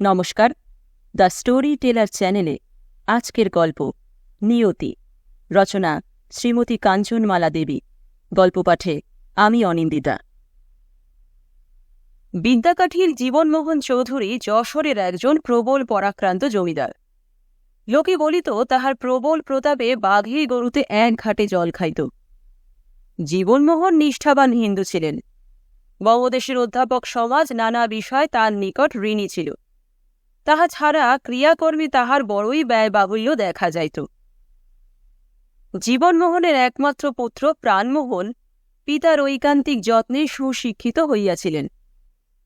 নমস্কার। The story teller চ্যানেলে আজকের গল্প নিয়তি, রচনা শ্রীমতী কাঞ্চনমালা দেবী, গল্প পাঠে আমি অনিন্দিতা। বিদ্যাকাঠির জীবনমোহন চৌধুরী যশোরের একজন প্রবল পরাক্রান্ত জমিদার। লোকে বলিত, তাহার প্রবল প্রতাপে বাঘে গরুতে এক ঘাটে জল খাইত। জীবনমোহন নিষ্ঠাবান হিন্দু ছিলেন। বঙ্গদেশের অধ্যাপক সমাজ নানা বিষয় তার নিকট ঋণী ছিল। তাহা ছাড়া ক্রিয়াকর্মে তাহার বড়ই ব্যয়বাহুল্য দেখা যাইত। জীবনমোহনের একমাত্র পুত্র প্রাণমোহন পিতার ঐকান্তিক যত্নে সুশিক্ষিত হইয়াছিলেন।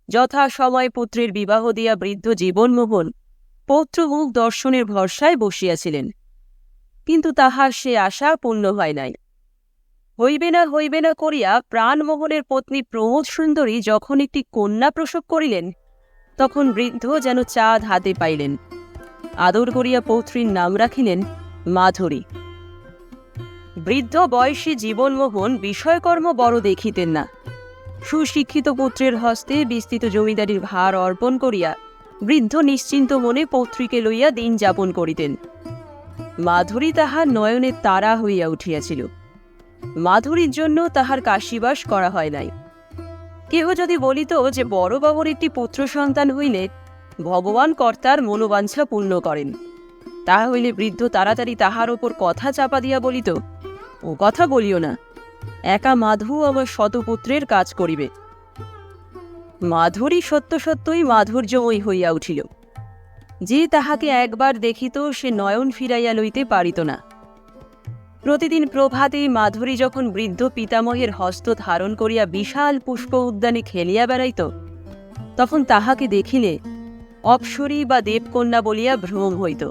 যথা সময় পুত্রের বিবাহ দিয়া বৃদ্ধ জীবনমোহন পৌত্রমুখ দর্শনের ভরসায় বসিয়াছিলেন। কিন্তু তাহার সে আশা পূর্ণ হয় নাই। হইবে না হইবে না করিয়া প্রাণমোহনের পত্নী প্রমোদ সুন্দরী যখন একটি কন্যা প্রসব করিলেন তখন বৃদ্ধ যেন চাঁদ হাতে পাইলেন। আদর করিয়া পৌত্রীর নাম রাখিলেন মাধুরী। বৃদ্ধ বয়সী জীবনমোহন বিষয়কর্ম বড় দেখিতেন না। সুশিক্ষিত পুত্রের হস্তে বিস্তৃত জমিদারির ভার অর্পণ করিয়া বৃদ্ধ নিশ্চিন্ত মনে পৌত্রীকে লইয়া দিন যাপন করিতেন। মাধুরী তাহার নয়নের তারা হইয়া উঠিয়াছিল। মাধুরীর জন্য তাহার কাশিবাস করা হয় নাই। কেহ যদি বলিত যে বড় বাবুর একটি পুত্র সন্তান হইলে ভগবান কর্তার মনোবাঞ্ছা পূর্ণ করেন। তাহা হইলে বৃদ্ধ তাড়াতাড়ি তাহার ওপর কথা চাপা দিয়া বলিত, ও কথা বলিও না, একা মাধু আমার শতপুত্রের কাজ করিবে। মাধুরী সত্য সত্যই মাধুর্যময়ী হইয়া উঠিল। যে তাহাকে একবার দেখিত সে নয়ন ফিরাইয়া লইতে পারিত না। প্রতিদিন প্রভাতে মাধুরী যখন বৃদ্ধ পিতামহের হস্ত ধারণ করিয়া বিশাল পুষ্প উদ্যানে খেলিয়া বেড়াইত, তখন তাহাকে দেখিলে অপসরী বা দেবকন্যা বলিয়া ভ্রম হইত।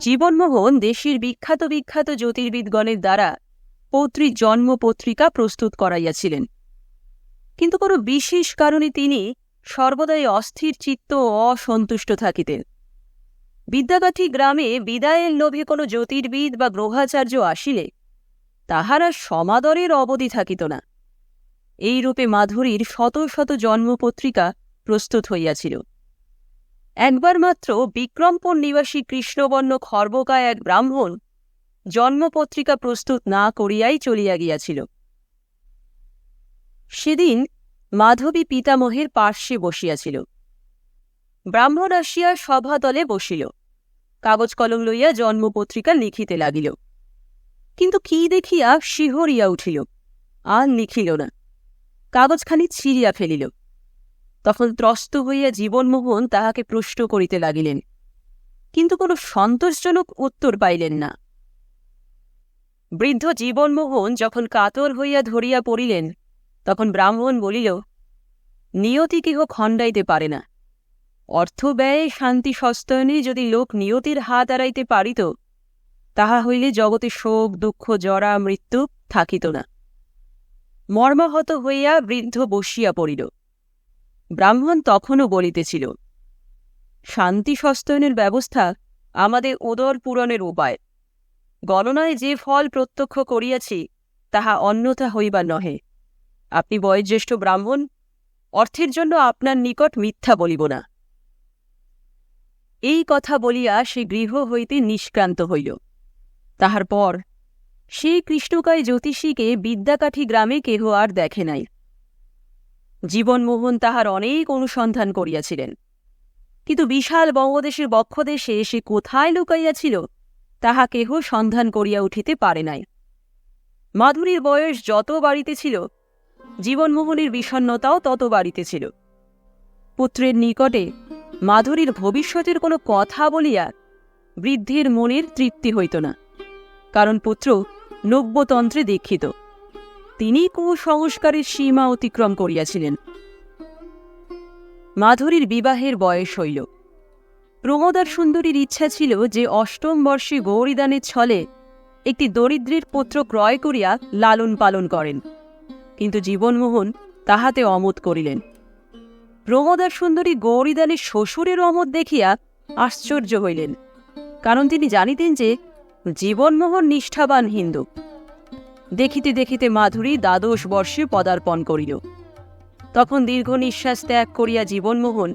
জীবনমোহন দেশের বিখ্যাত বিখ্যাত জ্যোতির্বিদগণের দ্বারা পৌত্রীর জন্ম পত্রিকা প্রস্তুত করাইয়াছিলেন। কিন্তু কোনো বিশেষ কারণে তিনি সর্বদাই অস্থির চিত্ত অসন্তুষ্ট থাকিতেন। বিদ্যাকাঠি গ্রামে বিদায়ের লোভে কোনো জ্যোতির্বিদ বা গ্রহাচার্য আসিলে, তাহারা সমাদরের অবধি থাকিত না। এই রূপে মাধুরীর শত শত জন্মপত্রিকা প্রস্তুত হইয়াছিল। একবার মাত্র বিক্রমপুর নিবাসী কৃষ্ণবর্ণ খর্বকায় এক ব্রাহ্মণ জন্মপত্রিকা প্রস্তুত না করিয়াই চলিয়া গিয়াছিল। সেদিন মাধবী পিতামহের পার্শ্বে বসিয়াছিল। ব্রাহ্মণ আসিয়া সভাতলে বসিল। কাগজ কলম লইয়া জন্মপত্রিকা লিখিতে লাগিল। কিন্তু কি দেখিয়া শিহরিয়া উঠিল, আর লিখিল না। কাগজখানি ছিঁড়িয়া ফেলিল। তখন ত্রস্ত হইয়া জীবনমোহন তাহাকে প্রশ্ন করিতে লাগিলেন, কিন্তু কোনো সন্তোষজনক উত্তর পাইলেন না। বৃদ্ধ জীবনমোহন যখন কাতর হইয়া ধরিয়া পড়িলেন, তখন ব্রাহ্মণ বলিল, নিয়তি কেহ খণ্ডাইতে পারে না। অর্থ ব্যয়ে শান্তি সস্তয়নে যদি লোক নিয়তির হাত এড়াইতে পারিত, তাহা হইলে জগতে শোক, দুঃখ, জরা, মৃত্যু থাকিত না। মর্মাহত হইয়া বৃদ্ধ বসিয়া পড়িল। ব্রাহ্মণ তখনও বলিতেছিল, শান্তি সস্তয়নের ব্যবস্থা আমাদের ওদর পূরণের উপায়। গণনায় যে ফল প্রত্যক্ষ করিয়াছি, তাহা অন্যথা হইবার নহে। আপনি বয়োজ্যেষ্ঠ ব্রাহ্মণ, অর্থের জন্য আপনার নিকট মিথ্যা বলিব না। এই কথা বলিয়া সে গৃহ হইতে নিষ্ক্রান্ত হইল। তাহার পর সেই কৃষ্ণকায় জ্যোতিষীকে বিদ্যাকাঠি গ্রামে কেহ আর দেখে নাই। জীবনমোহন তাহার অনেক অনুসন্ধান করিয়াছিলেন। কিন্তু বিশাল বঙ্গদেশের বক্ষদেশে সে কোথায় লুকাইয়াছিল, তাহা কেহ সন্ধান করিয়া উঠিতে পারে নাই। মাধুরীর বয়স যত বাড়িতেছিল জীবনমোহনের বিষণ্নতাও তত বাড়িতেছিল পুত্রের নিকটে মাধুরীর ভবিষ্যতের কোনো কথা বলিয়া বৃদ্ধের মনের তৃপ্তি হইত না, কারণ পুত্র নব্যতন্ত্রে দীক্ষিত। তিনি কুসংস্কারের সীমা অতিক্রম করিয়াছিলেন। মাধুরীর বিবাহের বয়স হইল। প্রমোদার সুন্দরীর ইচ্ছা ছিল যে অষ্টম বর্ষে গৌরীদানের ছলে একটি দরিদ্রের পুত্র ক্রয় করিয়া লালন পালন করেন, কিন্তু জীবনমোহন তাহাতে অমত করিলেন। প্রমোদার সুন্দরী গৌরীদানের শ্বশুরের অমত দেখিয়া আশ্চর্য হইলেন, কারণ তিনি জানিতেন যে জীবনমোহন নিষ্ঠাবান হিন্দু। দেখিতে দেখিতে মাধুরী দ্বাদশ বর্ষে পদার্পণ করিল। তখন দীর্ঘ নিঃশ্বাস ত্যাগ করিয়া জীবনমোহন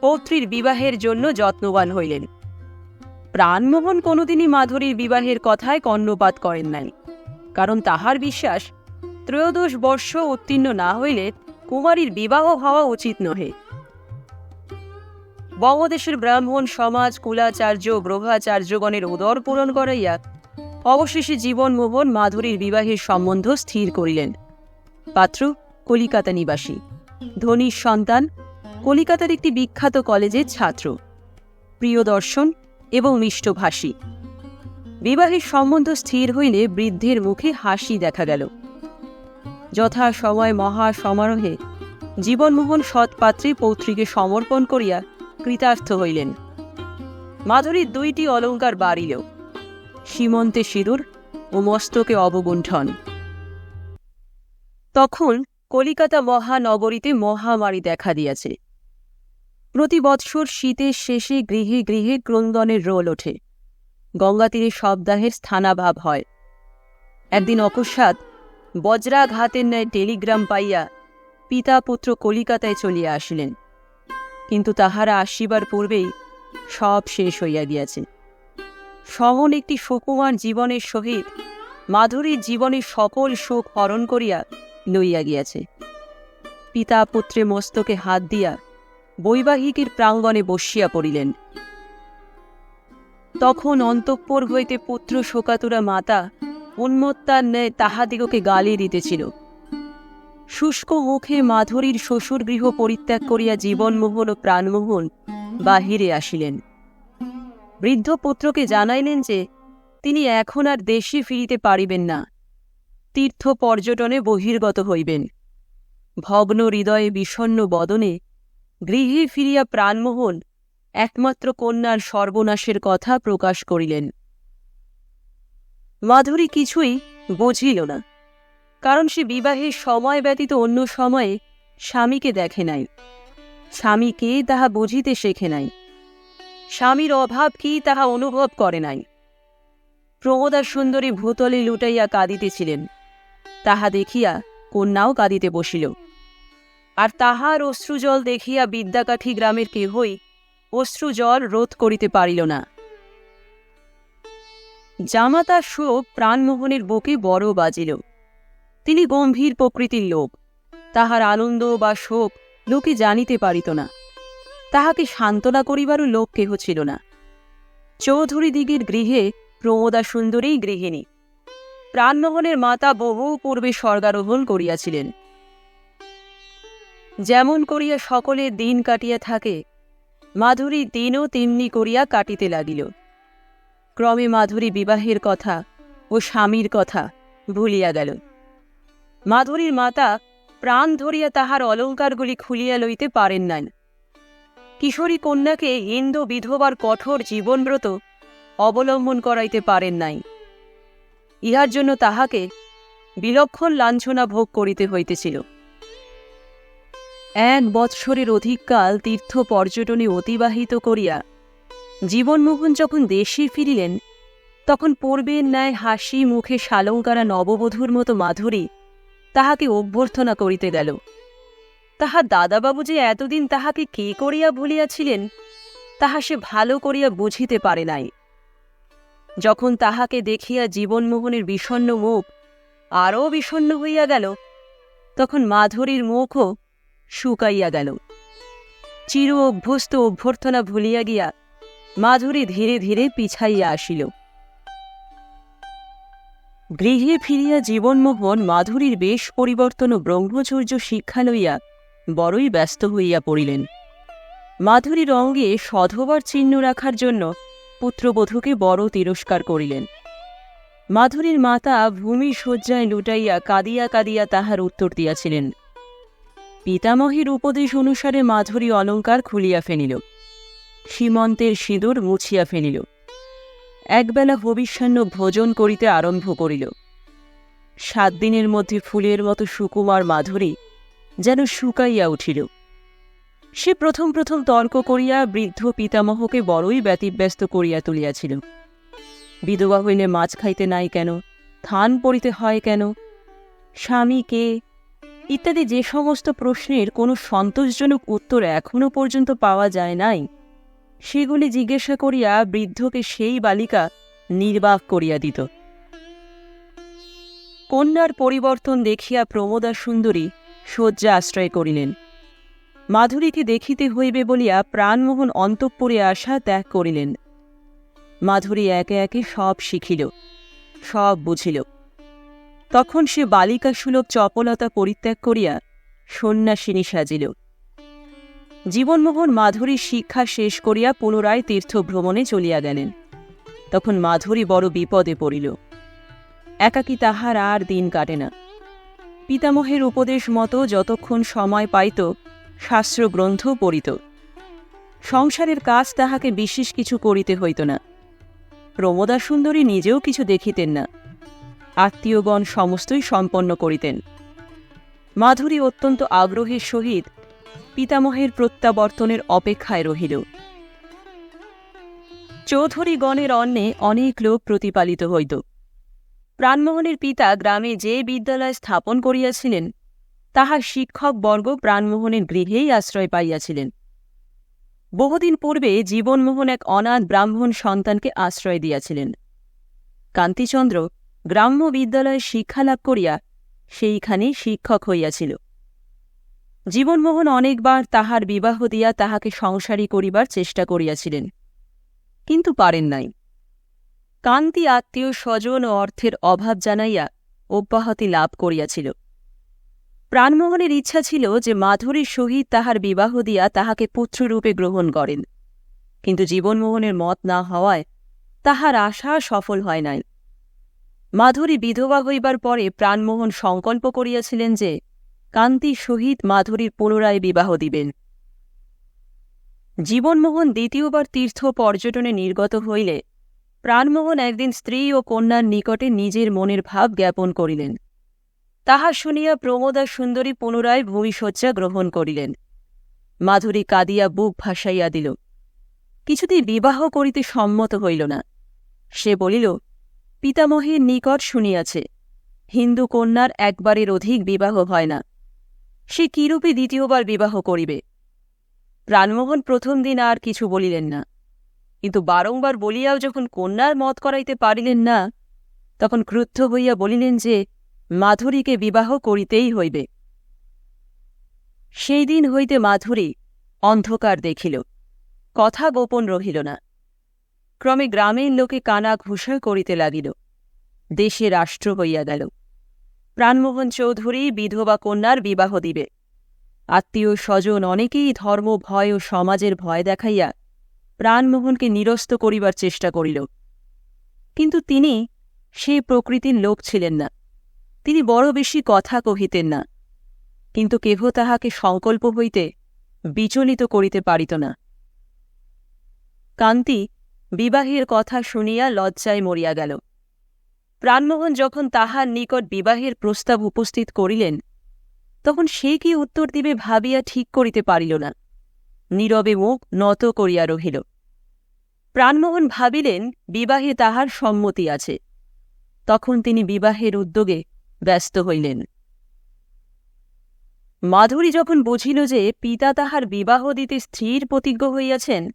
পৌত্রীর বিবাহের জন্য যত্নবান হইলেন। প্রাণমোহন কোনোদিনই মাধুরীর বিবাহের কথায় কর্ণপাত করেন নাই, কারণ তাহার বিশ্বাস ত্রয়োদশ বর্ষ উত্তীর্ণ না হইলে কুমারীর বিবাহ হওয়া উচিত নহে। বঙ্গদেশের ব্রাহ্মণ সমাজ, কুলাচার্য গ্রহাচার্যগণের উদর পূরণ করাইয়া অবশেষে জীবন জীবনমোহন মাধুরীর বিবাহের সম্বন্ধ স্থির করিলেন। পাত্র, কলিকাতা নিবাসী। ধনীর সন্তান, কলিকাতার একটি বিখ্যাত কলেজের ছাত্র। প্রিয় দর্শন এবং মিষ্টভাষী। বিবাহের সম্বন্ধ স্থির হইলে বৃদ্ধের মুখে হাসি দেখা গেল। যথা সময় মহা সমারোহে জীবনমোহন সৎপাত্রে পৌত্রীকে সমর্পণ করিয়া কৃতার্থ হইলেন। মাধুরীর দুইটি অলঙ্কার বাড়িল, সীমন্তে সিঁদুর ও মস্তকে অবগুণ্ঠন। তখন কলিকাতা মহানগরীতে মহামারী দেখা দিয়াছে। প্রতি বৎসর শীতের শেষে গৃহে গৃহে ক্রন্দনের রোল ওঠে। গঙ্গা তীরে শবদাহের স্থানাভাব হয়। একদিন অকস্মাৎ বজ্রাঘাতের ন্যায় টেলিগ্রাম পাইয়া পিতা পুত্র কলিকাতায় চলিয়া আসিলেন। কিন্তু তাহারা আসিবার পূর্বেই সব শেষ হইয়া গিয়াছে। সহন একটি সুকুমার জীবনের সহিত মাধুরীর জীবনের সকল শোক হরণ করিয়া লইয়া গিয়াছে। পিতা পুত্রে মস্তকে হাত দিয়া বৈবাহিকের প্রাঙ্গণে বসিয়া পড়িলেন। তখন অন্তঃপুর হইতে পুত্র শোকাতুরা মাতা উন্মত্তার ন্যায় তাহাদিগকে গালি দিতেছিল। শুষ্ক মুখে মাধুরীর শ্বশুর গৃহ পরিত্যাগ করিয়া জীবনমোহন ও প্রাণমোহন বাহিরে আসিলেন। বৃদ্ধ পুত্রকে জানাইলেন যে, তিনি এখন আর দেশে ফিরিতে পারিবেন না। তীর্থ পর্যটনে বহির্গত হইবেন। ভগ্ন হৃদয়ে বিষণ্ন বদনে গৃহে ফিরিয়া প্রাণমোহন একমাত্র কন্যার সর্বনাশের কথা প্রকাশ করিলেন। মাধুরী কিছুই বুঝিল না, কারণ সে বিবাহের সময় ব্যতীত অন্য সময়ে স্বামীকে দেখে নাই। স্বামীকে তাহা বুঝিতে শেখে নাই। স্বামীর অভাব কি তাহা অনুভব করে নাই। প্রমোদার সুন্দরী ভূতলে লুটাইয়া কাঁদিতেছিলেন। তাহা দেখিয়া কন্যাও কাঁদিতে বসিল। আর তাহার অশ্রুজল দেখিয়া বিদ্যাকাঠি গ্রামের কেহই অশ্রুজল রোধ করিতে পারিল না। জামাতার শোক প্রাণমোহনের বুকে বড় বাজিল। তিনি গম্ভীর প্রকৃতির লোক। তাহার আনন্দ বা শোক লোকে জানিতে পারিত না। তাহাকে সান্ত্বনা করিবারও লোক কেহ ছিল না। চৌধুরী দিগের গৃহে প্রমোদা সুন্দরী গৃহিণী। প্রাণমোহনের মাতা বহু পূর্বে স্বর্গারোহণ করিয়াছিলেন। যেমন করিয়া সকলে দিন কাটিয়া থাকে, মাধুরী দিনও তেমনি করিয়া কাটিতে লাগিল। ক্রমে মাধুরী বিবাহের কথা ও স্বামীর কথা ভুলিয়া গেল। মাধুরীর মাতা প্রাণ ধরিয়া তাহার অলঙ্কারগুলি খুলিয়া লইতে পারেন নাই। কিশোরী কন্যাকে হিন্দু বিধবার কঠোর জীবনব্রত অবলম্বন করাইতে পারেন নাই। ইহার জন্য তাহাকে বিলক্ষণ লাঞ্ছনা ভোগ করিতে হইতেছিল। এক বৎসরের অধিককাল তীর্থ পর্যটনে অতিবাহিত করিয়া জীবনমোহন যখন দেশে ফিরিলেন, তখন পূর্বের ন্যায় হাসি, মুখে শালঙ্কারা নববধূর মতো মাধুরী তাহাকে অভ্যর্থনা করিতে গেল। তাহার দাদাবাবু যে এতদিন তাহাকে কে করিয়া ভুলিয়াছিলেন, তাহা সে ভালো করিয়া বুঝিতে পারে নাই। যখন তাহাকে দেখিয়া জীবনমোহনের বিষণ্ন মুখ আরও বিষণ্ন হইয়া গেল, তখন মাধুরীর মুখও শুকাইয়া গেল। চির অভ্যস্ত অভ্যর্থনা ভুলিয়া গিয়া মাধুরী ধীরে ধীরে পিছাইয়া আসিল। গৃহে ফিরিয়া জীবনমোহন মাধুরীর বেশ পরিবর্তন ও ব্রহ্মচর্য শিক্ষা লইয়া বড়ই ব্যস্ত হইয়া পড়িলেন। মাধুরীর অঙ্গে সধবার চিহ্ন রাখার জন্য পুত্রবধূকে বড় তিরস্কার করিলেন। মাধুরীর মাতা ভূমি শয্যায় লুটাইয়া কাঁদিয়া কাঁদিয়া তাহার উত্তর দিয়াছিলেন। পিতামহীর উপদেশ অনুসারে মাধুরী অলঙ্কার খুলিয়া ফেনিল। সীমন্তের সিঁদুর মুছিয়া ফেলিল। একবেলা ভবিষ্যান্ন ভোজন করিতে আরম্ভ করিল। সাত দিনের মধ্যে ফুলের মতো সুকুমার মাধুরী যেন শুকাইয়া উঠিল। সে প্রথম প্রথম তর্ক করিয়া বৃদ্ধ পিতামহকে বড়ই ব্যতিব্যস্ত করিয়া তুলিয়াছিল। বিধবা হইলে মাছ খাইতে নাই কেন? থান পড়িতে হয় কেন? স্বামী কে? ইত্যাদি যে সমস্ত প্রশ্নের কোনো সন্তোষজনক উত্তর এখনও পর্যন্ত পাওয়া যায় নাই। সেগুলি জিজ্ঞাসা করিয়া বৃদ্ধকে সেই বালিকা নির্বাক করিয়া দিত। কন্যার পরিবর্তন দেখিয়া প্রমোদা সুন্দরী শয্যা আশ্রয় করিলেন। মাধুরীকে দেখিতে হইবে বলিয়া প্রাণমোহন অন্তঃপুরে আসা ত্যাগ করিলেন। মাধুরী একে একে সব শিখিল, সব বুঝিল। তখন সে বালিকা সুলভ চপলতা পরিত্যাগ করিয়া সন্ন্যাসিনী সাজিল। জীবনমোহন মাধুরীর শিক্ষা শেষ করিয়া পুনরায় তীর্থভ্রমণে চলিয়া গেলেন। তখন মাধুরী বড় বিপদে পড়িল। একাকী তাহার আর দিন কাটে না। পিতামহের উপদেশ মতো যতক্ষণ সময় পাইত, শাস্ত্রগ্রন্থ পড়িত। সংসারের কাজ তাহাকে বিশেষ কিছু করিতে হইত না। প্রমোদা সুন্দরী নিজেও কিছু দেখিতেন না। আত্মীয়গণ সমস্তই সম্পন্ন করিতেন। মাধুরী অত্যন্ত আগ্রহের সহিত পিতামহের প্রত্যাবর্তনের অপেক্ষায় রহিল। চৌধুরীগণের অন্নে অনেক লোক প্রতিপালিত হইত। প্রাণমোহনের পিতা গ্রামে যে বিদ্যালয় স্থাপন করিয়াছিলেন তাহার শিক্ষকবর্গ প্রাণমোহনের গৃহেই আশ্রয় পাইয়াছিলেন। বহুদিন পূর্বে জীবনমোহন এক অনাথ ব্রাহ্মণ সন্তানকে আশ্রয় দিয়াছিলেন। কান্তিচন্দ্র গ্রাম্য বিদ্যালয়ে শিক্ষালাভ করিয়া সেইখানে শিক্ষক হইয়াছিল। জীবনমোহন অনেকবার তাহার বিবাহ দিয়া তাহাকে সংসারী করিবার চেষ্টা করিয়াছিলেন, কিন্তু পারেন নাই। কান্তি আত্মীয় স্বজন ও অর্থের অভাব জানাইয়া অব্যাহতি লাভ করিয়াছিল। প্রাণমোহনের ইচ্ছা ছিল যে মাধুরীর সহিত তাহার বিবাহ দিয়া তাহাকে পুত্ররূপে গ্রহণ করেন, কিন্তু জীবনমোহনের মত না হওয়ায় তাহার আশা সফল হয় নাই। মাধুরী বিধবা হইবার পরে প্রাণমোহন সংকল্প করিয়াছিলেন যে কান্তির সহিত মাধুরীর পুনরায় বিবাহ দিবেন। জীবনমোহন দ্বিতীয়বার তীর্থ পর্যটনে নির্গত হইলে প্রাণমোহন একদিন স্ত্রী ও কন্যার নিকটে নিজের মনের ভাব জ্ঞাপন করিলেন। তাহা শুনিয়া প্রমোদা সুন্দরী পুনরায় ভূমিশয্যা গ্রহণ করিলেন। মাধুরী কাঁদিয়া বুক ভাসাইয়া দিল। কিছুতেই বিবাহ করিতে সম্মত হইল না। সে বলিল, পিতামহের নিকট শুনিয়াছে, হিন্দু কন্যার একবারের অধিক বিবাহ হয় না। সে কিরূপে দ্বিতীয়বার বিবাহ করিবে? প্রাণমোহন প্রথম দিন আর কিছু বলিলেন না। কিন্তু বারংবার বলিয়াও যখন কন্যার মত করাইতে পারিলেন না, তখন ক্রুদ্ধ হইয়া বলিলেন যে, মাধুরীকে বিবাহ করিতেই হইবে। সেই দিন হইতে মাধুরী অন্ধকার দেখিল, কথা গোপন রহিল না। ক্রমে গ্রামের লোকে কানা ঘুষা করিতে লাগিল, দেশে রাষ্ট্র হইয়া গেল। প্রাণমোহন চৌধুরী বিধবা কন্যার বিবাহ দিবে। আত্মীয় স্বজন অনেকেই ধর্ম, ভয় ও সমাজের ভয় দেখাইয়া প্রাণমোহনকে নিরস্ত করিবার চেষ্টা করিল। কিন্তু তিনি সে প্রকৃতির লোক ছিলেন না। তিনি বড় বেশি কথা কহিতেন না। কিন্তু কেহ তাহাকে সংকল্প হইতে বিচলিত করিতে পারিত না। কান্তি বিবাহের কথা শুনিয়া লজ্জায় মরিয়া গেল। প্রাণমোহন যখন তাহার নিকট বিবাহের প্রস্তাব উপস্থিত করিলেন, তখন সে কি উত্তর দিবে ভাবিয়া ঠিক করিতে পারিল না। নীরবে মুখ নত করিয়া রহিল। প্রাণমোহন ভাবিলেন, বিবাহে তাহার সম্মতি আছে। তখন তিনি বিবাহের উদ্যোগে ব্যস্ত হইলেন। মাধুরী যখন বুঝিল যে পিতা তাহার বিবাহ দিতে স্থির প্রতিজ্ঞ হইয়াছেন,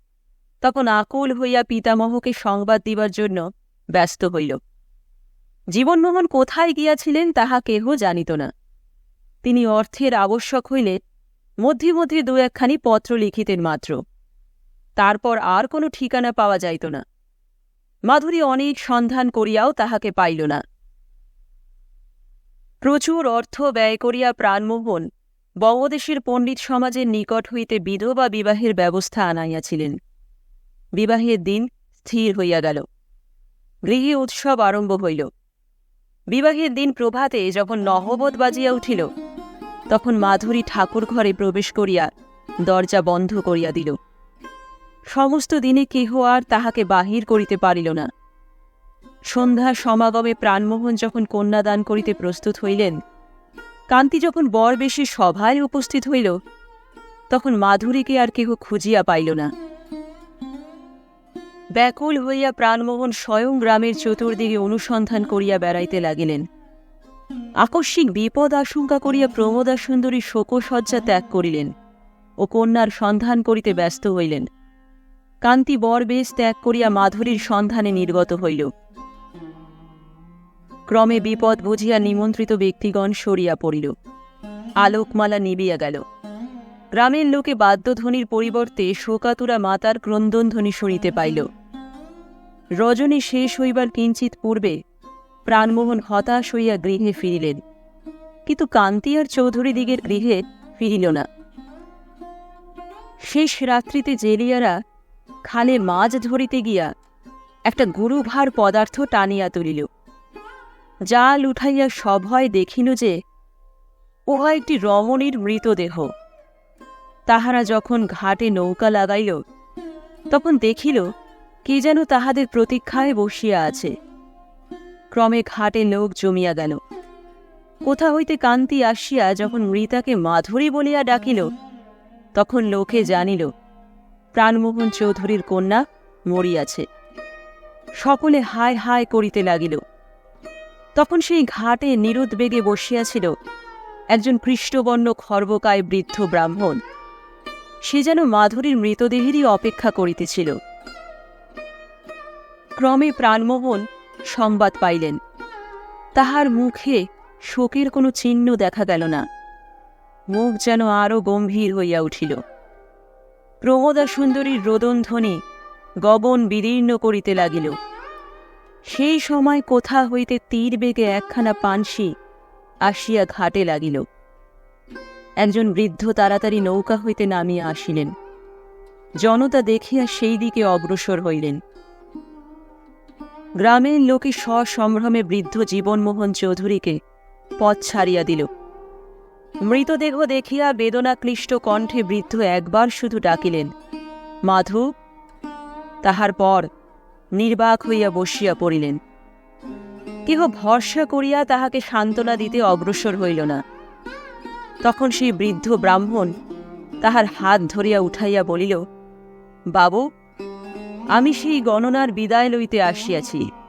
তখন আকুল হইয়া পিতামহকে সংবাদ দিবার জন্য ব্যস্ত হইল। জীবনমোহন কোথায় গিয়াছিলেন তাহা কেহ জানিত না। তিনি অর্থের আবশ্যক হইলে মধ্যে মধ্যে দু একখানি পত্র লিখিতেন মাত্র। তারপর আর কোনো ঠিকানা পাওয়া যাইত না। মাধুরী অনেক সন্ধান করিয়াও তাহাকে পাইল না। প্রচুর অর্থ ব্যয় করিয়া প্রাণমোহন বঙ্গদেশের পণ্ডিত সমাজের নিকট হইতে বিধবা বিবাহের ব্যবস্থা আনাইয়াছিলেন। বিবাহের দিন স্থির হইয়া গেল। গৃহে উৎসব আরম্ভ হইল। বিবাহের দিন প্রভাতে যখন নহবত বাজিয়া উঠিল, তখন মাধুরী ঠাকুর ঘরে প্রবেশ করিয়া দরজা বন্ধ করিয়া দিল। সমস্ত দিনে কেহ আর তাহাকে বাহির করিতে পারিল না। সন্ধ্যা সমাগমে প্রাণমোহন যখন কন্যাদান করিতে প্রস্তুত হইলেন, কান্তি যখন বর বেশি সভায় উপস্থিত হইল, তখন মাধুরীকে আর কেহ খুঁজিয়া পাইল না। ব্যাকুল হইয়া প্রাণমোহন স্বয়ং গ্রামের চতুর্দিকে অনুসন্ধান করিয়া বেড়াইতে লাগিলেন। আকস্মিক বিপদ আশঙ্কা করিয়া প্রমোদা সুন্দরী শোকসজ্জা ত্যাগ করিলেন ও কন্যার সন্ধান করিতে ব্যস্ত হইলেন। কান্তি বরবেশ ত্যাগ করিয়া মাধুরীর সন্ধানে নির্গত হইল। ক্রমে বিপদ বুঝিয়া নিমন্ত্রিত ব্যক্তিগণ সরিয়া পড়িল। আলোকমালা নিবিয়া গেল। গ্রামের লোকে বাদ্যধ্বনির পরিবর্তে শোকাতুরা মাতার ক্রন্দনধ্বনি শুনিতে পাইল। রজনী শেষ হইবার কিঞ্চিত পূর্বে প্রাণমোহন হতাশ হইয়া গৃহে ফিরিলেন। কিন্তু কান্তি আর চৌধুরী দিগের গৃহে ফিরিল না। শেষ রাত্রিতে জেলিয়ারা খালে মাছ ধরিতে গিয়া একটা গুরুভার পদার্থ টানিয়া তুলিল। জাল উঠাইয়া সভয় দেখিল যে উহা একটি রমণীর মৃতদেহ। তাহারা যখন ঘাটে নৌকা লাগাইল, তখন দেখিল কে যেন তাহাদের প্রতীক্ষায় বসিয়া আছে। ক্রমে ঘাটে লোক জমিয়া গেল। কোথা হইতে কান্তি আসিয়া যখন মৃতাকে মাধুরী বলিয়া ডাকিল, তখন লোকে জানিল, প্রাণমোহন চৌধুরীর কন্যা মরিয়াছে। সকলে হায় হায় করিতে লাগিল। তখন সেই ঘাটে নিরুদ্বেগে বসিয়াছিল একজন কৃষ্ণবর্ণ খর্বকায় বৃদ্ধ ব্রাহ্মণ। সে যেন মাধুরীর মৃতদেহেরই অপেক্ষা করিতেছিল। ক্রমে প্রাণমোহন সংবাদ পাইলেন। তাহার মুখে শোকের কোনো চিহ্ন দেখা গেল না। মুখ যেন আরও গম্ভীর হইয়া উঠিল। প্রমোদা সুন্দরীর রোদনধ্বনি গগন বিদীর্ণ করিতে লাগিল। সেই সময় কোথা হইতে তীর বেগে একখানা পানসি আসিয়া ঘাটে লাগিল। একজন বৃদ্ধ তাড়াতাড়ি নৌকা হইতে নামিয়া আসিলেন। জনতা দেখিয়া সেই দিকে অগ্রসর হইলেন। গ্রামের লোকে সসম্ভ্রমে বৃদ্ধ জীবনমোহন চৌধুরীকে পথ ছাড়িয়া দিল। মৃতদেহ দেখিয়া বেদনাক্লিষ্ট কণ্ঠে বৃদ্ধ একবার শুধু ডাকিলেন, মাধু, তাহার পর নির্বাক হইয়া বসিয়া পড়িলেন। কেহ ভরসা করিয়া তাহাকে সান্ত্বনা দিতে অগ্রসর হইল না। তখন সেই বৃদ্ধ ব্রাহ্মণ তাহার হাত ধরিয়া উঠাইয়া বলিল, বাবু আমি সেই গণনার বিদায় লইতে আসিয়াছি।